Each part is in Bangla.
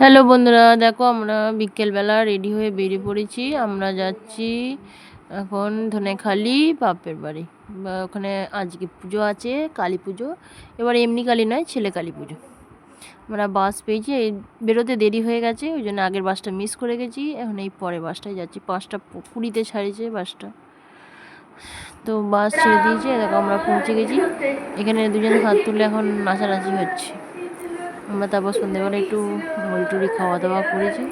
হ্যালো বন্ধুরা, দেখো আমরা বিকেলবেলা রেডি হয়ে বেরিয়ে পড়েছি। আমরা যাচ্ছি এখন ধনেখালি বাপের বাড়ি। বা ওখানে আজকে পুজো আছে, কালী পুজো। এবার এমনি কালী নয়, ছেলে কালী পুজো। আমরা বাস পেয়েছি, এই বেরোতে দেরি হয়ে গেছে, ওই জন্য আগের বাসটা মিস করে গেছি। এখন এই পরে বাসটায় যাচ্ছি। পাঁচটা কুড়িতে ছাড়িয়েছে বাসটা। তো বাস ছেড়ে দিয়েছে, দেখো আমরা পৌঁছে গেছি। এখানে দুজন হাত তুলে এখন নাচানাচি হচ্ছে। আমরা তারপর সন্ধ্যেবেলা একটু মুড়ি টুড়ি খাওয়া দাওয়া করেছি।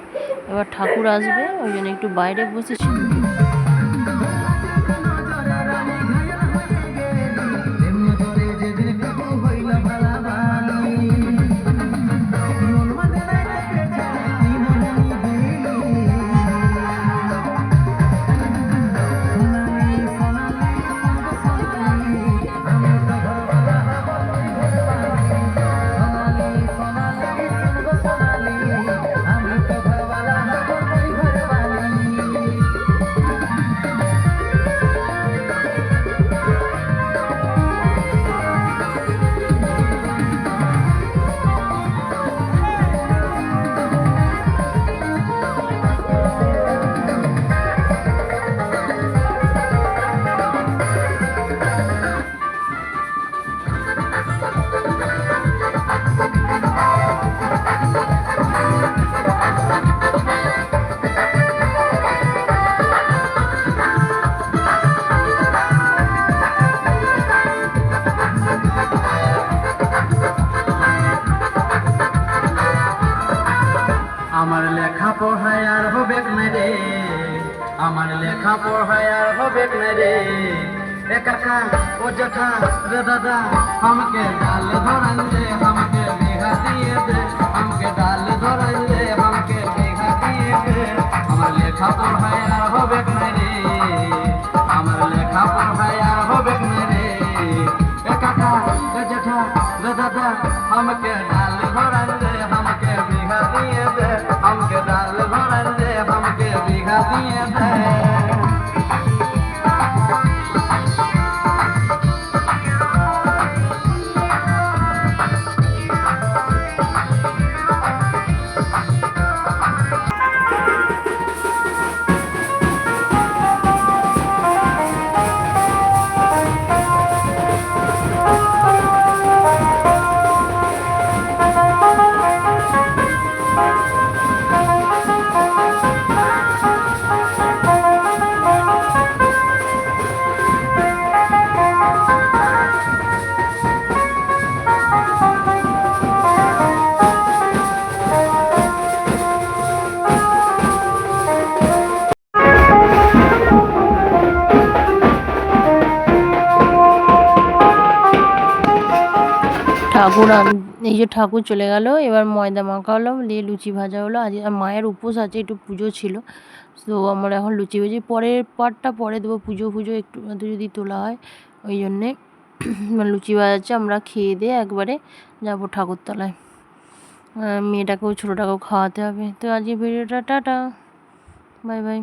এবার ঠাকুর আসবে, ওই জন্য একটু বাইরে বসেছি। লেখা পড়ায় আর হবে রে। আমার লেখা পড়ায়ার হবে রে। এ কাকা ও জেঠা রে দাদা, আমাকে ডাল ধরান দে আমাকে বিঘা দিয়ে দে। আমাকে ডাল ধরান দে আমাকে বিঘা দিয়ে দে। আমার লেখা পড়ায়ার হবে ঠাকুর এই যে ঠাকুর চলে গেল, এবার ময়দা মাখা হলো দিয়ে লুচি ভাজা হলো। আজ মায়ের উপোস আছে, একটু পুজো ছিল। তো আমরা এখন লুচি ভেজি, পরের পার্টটা পরে দেবো, পুজো ফুজো একটু যদি তোলা হয়, ওই জন্যে লুচি ভাজাচ্ছে আমরা খেয়ে দিয়ে একবারে যাব ঠাকুরতলায় মেয়েটাকেও, ছোটোটাকেও খাওয়াতে হবে। তো আজকে ভিডিওটা, টাটা। Bye bye.